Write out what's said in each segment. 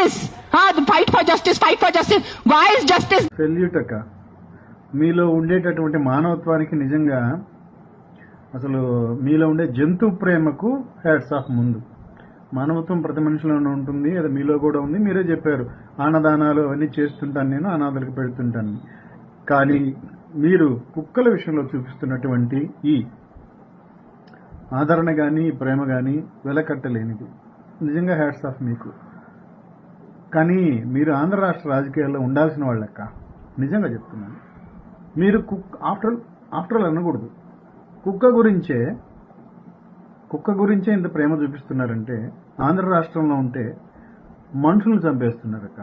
Justice fight for justice fight for justice voice justice salute అక్క మీలో ఉండేటటువంటి మానవత్వానికి నిజంగా అసలు మీలో ఉండే జంతు ప్రేమకు హ్యాట్స్ ఆఫ్ ముందు. మానవత్వం ప్రతి మనిషిలోనే ఉంటుంది అది మీలో కూడా ఉంది. మీరే చెప్పారు అన్నదానాలు అవన్నీ చేస్తుంటాను నేను అనాథలకు పెడుతుంటాను. కానీ మీరు కుక్కల విషయంలో చూపిస్తున్నటువంటి ఈ ఆదరణ కానీ ప్రేమ కానీ వెలకట్టలేనిది. నిజంగా హ్యాట్స్ ఆఫ్ మీకు. కానీ మీరు ఆంధ్ర రాష్ట్ర రాజకీయాల్లో ఉండాల్సిన వాళ్ళక్క నిజంగా చెప్తున్నాను. మీరు కుక్ ఆఫ్టర్ ఆఫ్టర్ ఆల్ అనకూడదు. కుక్క గురించే కుక్క గురించే ఇంత ప్రేమ చూపిస్తున్నారంటే ఆంధ్ర రాష్ట్రంలో ఉంటే మనుషులను చంపేస్తున్నారక్క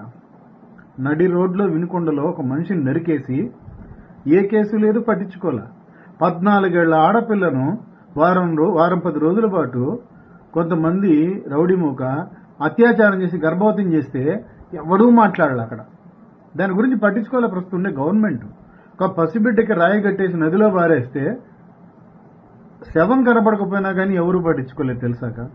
నడి రోడ్లో వినుకొండలో ఒక మనిషిని నరికేసి ఏ కేసు లేదు పట్టించుకోలే. పద్నాలుగేళ్ళ ఆడపిల్లను వారం రో వారం పది రోజుల పాటు కొంతమంది రౌడీ మూక అత్యాచారం చేసి గర్భవతిని చేస్తే ఎవడూ మాట్లాడాలి అక్కడ. దాని గురించి పట్టించుకోలే ప్రస్తుతం ఉండే గవర్నమెంట్? ఒక పసిబిడ్డకి రాయి కట్టేసి నదిలో పారేస్తే శవం కనపడకపోయినా కానీ ఎవరు పట్టించుకోలేదు తెలుసాక?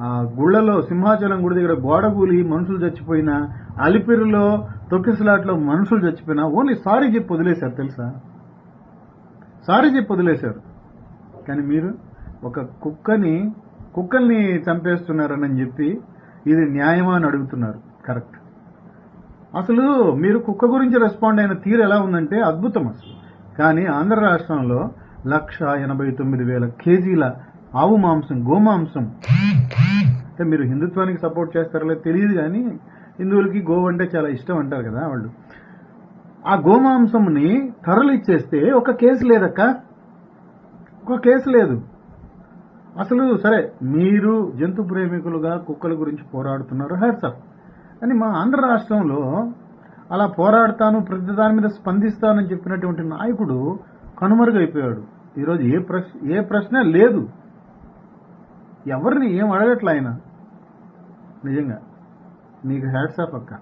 ఆ గుళ్ళలో సింహాచలం గుడి దగ్గర గోడ కూలి మనుషులు చచ్చిపోయినా అలిపిరిలో తొక్కిసలాట్లో మనుషులు చచ్చిపోయినా ఓన్లీ సారీ చెప్పి వదిలేశారు తెలుసా? సారీ చెప్పి వదిలేశారు. కానీ మీరు ఒక కుక్కని కుక్కల్ని చంపేస్తున్నారని చెప్పి ఇది న్యాయమా అని అడుగుతున్నారు. కరెక్ట్ అసలు మీరు కుక్క గురించి రెస్పాండ్ అయిన తీరు ఎలా ఉందంటే అద్భుతం అసలు. కానీ ఆంధ్ర రాష్ట్రంలో లక్ష ఎనభై తొమ్మిది వేల కేజీల ఆవు మాంసం గోమాంసం అంటే మీరు హిందుత్వానికి సపోర్ట్ చేస్తారో లేదో తెలియదు కానీ హిందువులకి గోవు అంటే చాలా ఇష్టం అంటారు కదా వాళ్ళు. ఆ గోమాంసంని తరలిచ్చేస్తే ఒక కేసు లేదక్క? ఒక కేసు లేదు. అసలు సరే మీరు జంతు ప్రేమికులుగా కుక్కల గురించి పోరాడుతున్నారు హ్యాట్సప్ కానీ మా ఆంధ్ర రాష్ట్రంలో అలా పోరాడతాను ప్రతి దాని మీద స్పందిస్తానని చెప్పినటువంటి నాయకుడు కనుమరుగైపోయాడు. ఈరోజు ఏ ప్రశ్న ఏ ప్రశ్న లేదు. ఎవరిని ఏం అడగట్ల ఆయన? నిజంగా. నీకు హ్యాట్స్ ఆఫ్ అక్క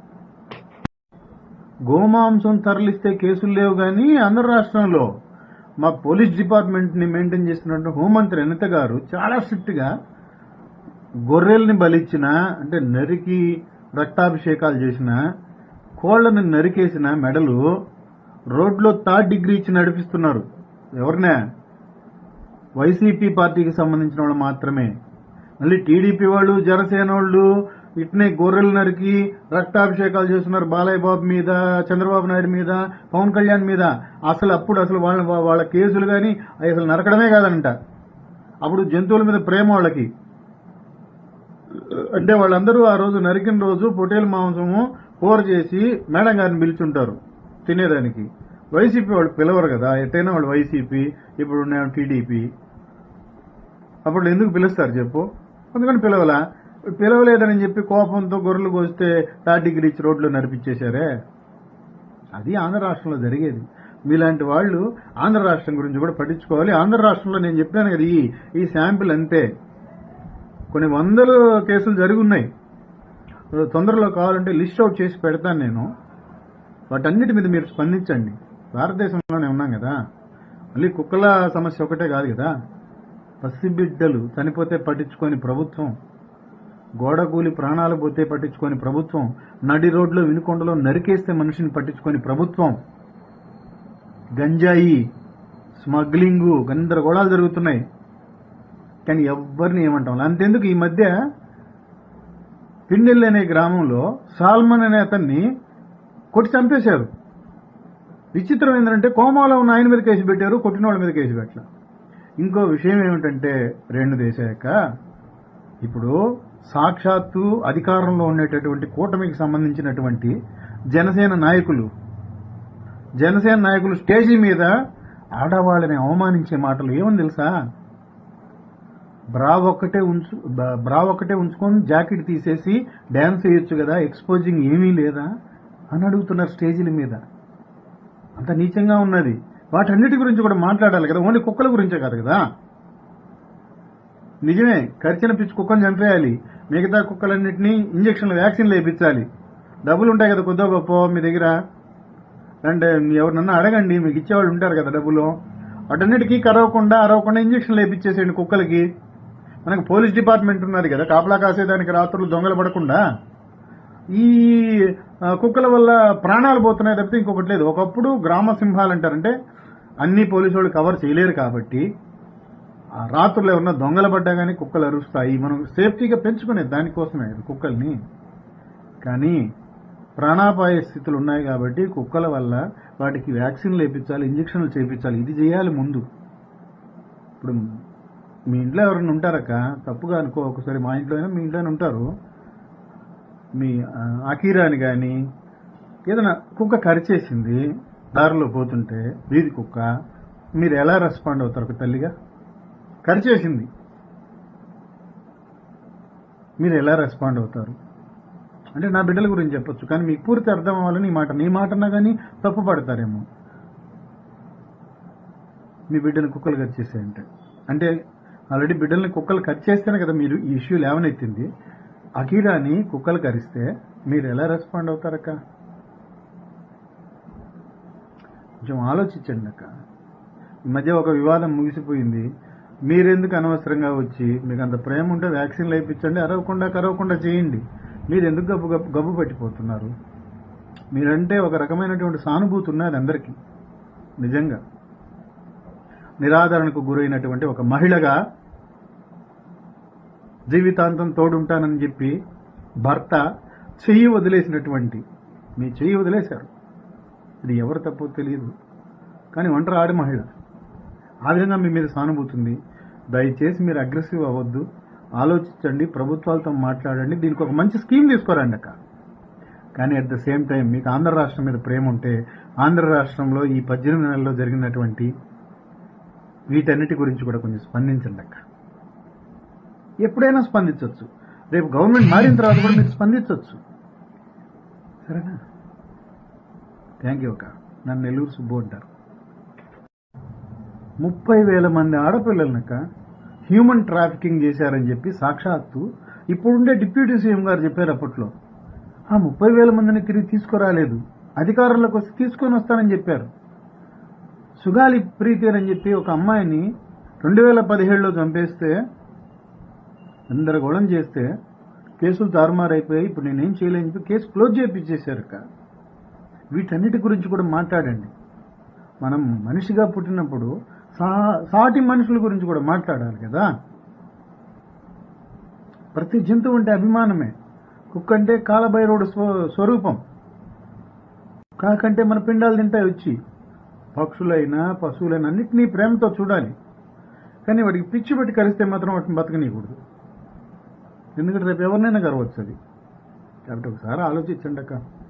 గోమాంసం తరలిస్తే కేసులు లేవు కానీ ఆంధ్ర రాష్ట్రంలో మా పోలీస్ డిపార్ట్మెంట్ని మెయింటైన్ చేస్తున్నట్టు హోంమంత్రి అనిత గారు చాలా స్ట్రిక్ట్గా గొర్రెల్ని బలిచ్చిన అంటే నరికి రక్తాభిషేకాలు చేసిన కోళ్ళను నరికేసిన మెడలు రోడ్లో థర్డ్ డిగ్రీ ఇచ్చి నడిపిస్తున్నారు. ఎవరినే? వైసీపీ పార్టీకి సంబంధించిన వాళ్ళు మాత్రమే. మళ్ళీ టీడీపీ వాళ్ళు జనసేన వాళ్ళు ఇట్నే గొర్రెలు నరికి రక్తాభిషేకాలు చేస్తున్నారు బాలయ్య బాబు మీద చంద్రబాబు నాయుడు మీద పవన్ కళ్యాణ్ మీద. అసలు అప్పుడు అసలు వాళ్ళ వాళ్ళ కేసులు కానీ అసలు నరకడమే కాదంట అప్పుడు జంతువుల మీద ప్రేమ వాళ్ళకి. అంటే వాళ్ళందరూ ఆ రోజు నరికిన రోజు పొటేల్ మాంసము కూర చేసి మేడం గారిని పిలుచుంటారు తినేదానికి. వైసీపీ వాళ్ళు పిలవరు కదా ఎట్టైనా వాళ్ళు వైసీపీ ఇప్పుడు ఉన్న టీడీపీ. అప్పుడు ఎందుకు పిలుస్తారు చెప్పు? అందుకని పిలవలా. పిలవలేదని చెప్పి కోపంతో గొర్రెలు కోస్తే థర్డ్ గ్రీచ్ రోడ్లో నడిపించేశారే? అది ఆంధ్ర రాష్ట్రంలో జరిగేది. మీలాంటి వాళ్ళు ఆంధ్ర రాష్ట్రం గురించి కూడా పట్టించుకోవాలి. ఆంధ్ర రాష్ట్రంలో నేను చెప్పాను కదా ఈ ఈ శాంపిల్ అంతే. కొన్ని వందల కేసులు జరిగి ఉన్నాయి తొందరలో కావాలంటే లిస్ట్ అవుట్ చేసి పెడతాను నేను. వాటన్నిటి మీద మీరు స్పందించండి. భారతదేశంలోనే ఉన్నాం కదా. మళ్ళీ కుక్కల సమస్య ఒకటే కాదు కదా. పసిబిడ్డలు చనిపోతే పట్టించుకొని ప్రభుత్వం. గోడ కూలి ప్రాణాలు పోతే పట్టించుకొని ప్రభుత్వం నడి రోడ్లో వినుకొండలో నరికేస్తే మనిషిని పట్టించుకొని ప్రభుత్వం. గంజాయి స్మగ్లింగు గందరగోళాలు జరుగుతున్నాయి. కానీ ఎవ్వరిని ఏమంటాం? అంతెందుకు? ఈ మధ్య పిండిల్ అనే గ్రామంలో సాల్మన్ అనే అతన్ని కొట్టి చంపేశారు. విచిత్రం ఏంటంటే కోమాలో ఉన్న ఆయన మీద కేసు పెట్టారు కొట్టిన వాళ్ళ మీద కేసు పెట్టారు. ఇంకో విషయం ఏమిటంటే రెండు దేశాక ఇప్పుడు సాక్షాత్తు అధికారంలో ఉండేటటువంటి కూటమికి సంబంధించినటువంటి జనసేన నాయకులు. జనసేన నాయకులు స్టేజీ మీద ఆడవాళ్ళని అవమానించే మాటలు ఏమని తెలుసా? బ్రా ఒక్కటే ఉంచు బ్రా ఒక్కటే ఉంచుకొని జాకెట్ తీసేసి డ్యాన్స్ వేయొచ్చు కదా ఎక్స్పోజింగ్ ఏమీ లేదా? అని అడుగుతున్నారు స్టేజీల మీద. అంత నీచంగా ఉన్నది. వాటన్నిటి గురించి కూడా మాట్లాడాలి కదా ఓన్లీ కుక్కల గురించే కాదు కదా. నిజమే కరిచిన పిచ్చి కుక్కను చంపేయాలి. మిగతా కుక్కలన్నింటినీ ఇంజక్షన్లు వ్యాక్సిన్లు వేయించాలి డబ్బులు ఉంటాయి కదా కొద్దో గొప్ప మీ దగ్గర. అంటే ఎవరినన్నా అడగండి మీకు ఇచ్చేవాళ్ళు ఉంటారు కదా డబ్బులు. వాటన్నిటికీ కరవకుండా అరవకుండా ఇంజక్షన్లు వేయించేసేయండి కుక్కలకి. మనకు పోలీస్ డిపార్ట్మెంట్ ఉన్నది కదా కాపలా కాసేదానికి రాత్రులు దొంగలు పడకుండా. ఈ కుక్కల వల్ల ప్రాణాలు పోతున్నాయి తప్పితే ఇంకొకటి లేదు. ఒకప్పుడు గ్రామ సింహాలు అంటారంటే అన్ని పోలీసు వాళ్ళు కవర్ చేయలేరు కాబట్టి రాత్రులు ఎవరన్నా దొంగలు పడ్డా కానీ కుక్కలు అరుస్తాయి. మనం సేఫ్టీగా పెంచుకునే దానికోసమే కుక్కల్ని. కానీ ప్రాణాపాయ స్థితులు ఉన్నాయి కాబట్టి కుక్కల వల్ల వాటికి వ్యాక్సిన్లు వేయించాలి ఇంజక్షన్లు చేయించాలి ఇది చేయాలి ముందు. ఇప్పుడు మీ ఇంట్లో ఎవరైనా ఉంటారక్క? తప్పుగా అనుకో ఒకసారి మా ఇంట్లో అయినా మీ ఇంట్లోనే ఉంటారు. మీ అకీరాని కానీ ఏదైనా కుక్క కరిచేసింది దారిలో పోతుంటే వీధి కుక్క మీరు ఎలా రెస్పాండ్ అవుతారు ఒక తల్లిగా? కరిచేసింది మీరు ఎలా రెస్పాండ్ అవుతారు? అంటే నా బిడ్డల గురించి చెప్పొచ్చు కానీ మీకు పూర్తి అర్థం అవ్వాలని ఈ మాట నీ మాటన్నా కానీ తప్పు పడతారేమో. మీ బిడ్డని కుక్కలు కట్ చేసాయంటే అంటే ఆల్రెడీ బిడ్డల్ని కుక్కలు కట్ చేస్తేనే కదా మీరు ఈ ఇష్యూ లేవనెత్తింది అకీరాని కుక్కలు కరిస్తే మీరు ఎలా రెస్పాండ్ అవుతారక్క? కొంచెం ఆలోచించండి అక్క. ఈ మధ్య ఒక వివాదం ముగిసిపోయింది. మీరెందుకు అనవసరంగా వచ్చి మీకు అంత ప్రేమ ఉంటే వ్యాక్సిన్లు వేయించండి అరవకుండా కరవకుండా చేయండి. మీరు ఎందుకు గబ్బు గబ్బు గబ్బు పట్టిపోతున్నారు? మీరంటే ఒక రకమైనటువంటి సానుభూతి ఉన్నది అందరికీ. నిజంగా. నిరాదరణకు గురైనటువంటి ఒక మహిళగా జీవితాంతం తోడుంటానని చెప్పి భర్త చెయ్యి వదిలేసినటువంటి మీ చెయ్యి వదిలేశారు. ఇది ఎవరు తప్పో తెలియదు కానీ ఒంటరి ఆడి మహిళ. ఆ విధంగా మీ మీద సానుభూతుంది దయచేసి మీరు అగ్రెసివ్ అవ్వద్దు. ఆలోచించండి ప్రభుత్వాలతో మాట్లాడండి. దీనికి ఒక మంచి స్కీమ్ తీసుకోరండి అక్క. కానీ అట్ ద సేమ్ టైం మీకు ఆంధ్ర రాష్ట్రం మీద ప్రేమ ఉంటే ఆంధ్ర రాష్ట్రంలో ఈ పద్దెనిమిది నెలల్లో జరిగినటువంటి వీటన్నిటి గురించి కూడా కొంచెం స్పందించండి అక్క. ఎప్పుడైనా స్పందించవచ్చు రేపు గవర్నమెంట్ మారిన తర్వాత కూడా మీరు స్పందించవచ్చు సరేనా? థ్యాంక్ యూ అక్క. నన్ను నెల్లూరు సుబ్బు అంటారు. ముప్పై వేల మంది ఆడపిల్లలనక హ్యూమన్ ట్రాఫికింగ్ చేశారని చెప్పి సాక్షాత్తు ఇప్పుడుండే డిప్యూటీ సీఎం గారు చెప్పారు అప్పట్లో. ఆ ముప్పై వేల మందిని తిరిగి తీసుకురాలేదు. అధికారంలోకి వస్తే తీసుకొని వస్తానని చెప్పారు. సుగాలి ప్రీతి అని చెప్పి ఒక అమ్మాయిని రెండు వేల పదిహేడులో చంపేస్తే గందరగోళం చేస్తే కేసులు తారుమారైపోయాయి. ఇప్పుడు నేనేం చేయలేని చెప్పి కేసు క్లోజ్ చేయించేశారు అక్క వీటన్నిటి గురించి కూడా మాట్లాడండి. మనం మనిషిగా పుట్టినప్పుడు సాటి మనుషుల గురించి కూడా మాట్లాడాలి కదా? ప్రతి జంతువు అంటే అభిమానమే. కుక్క అంటే కాలభైరవుడు స్వ- స్వరూపం. కాకంటే మన పిండాలు తింటాయి వచ్చి పక్షులైనా పశువులైనా అన్నిటినీ ప్రేమతో చూడాలి. కానీ వాడికి పిచ్చి పెట్టి కరిస్తే మాత్రం వాటిని బతకనీయకూడదు. ఎందుకంటే రేపు ఎవరినైనా కరవచ్చు అది. కాబట్టి ఒకసారి ఆలోచించండి అక్క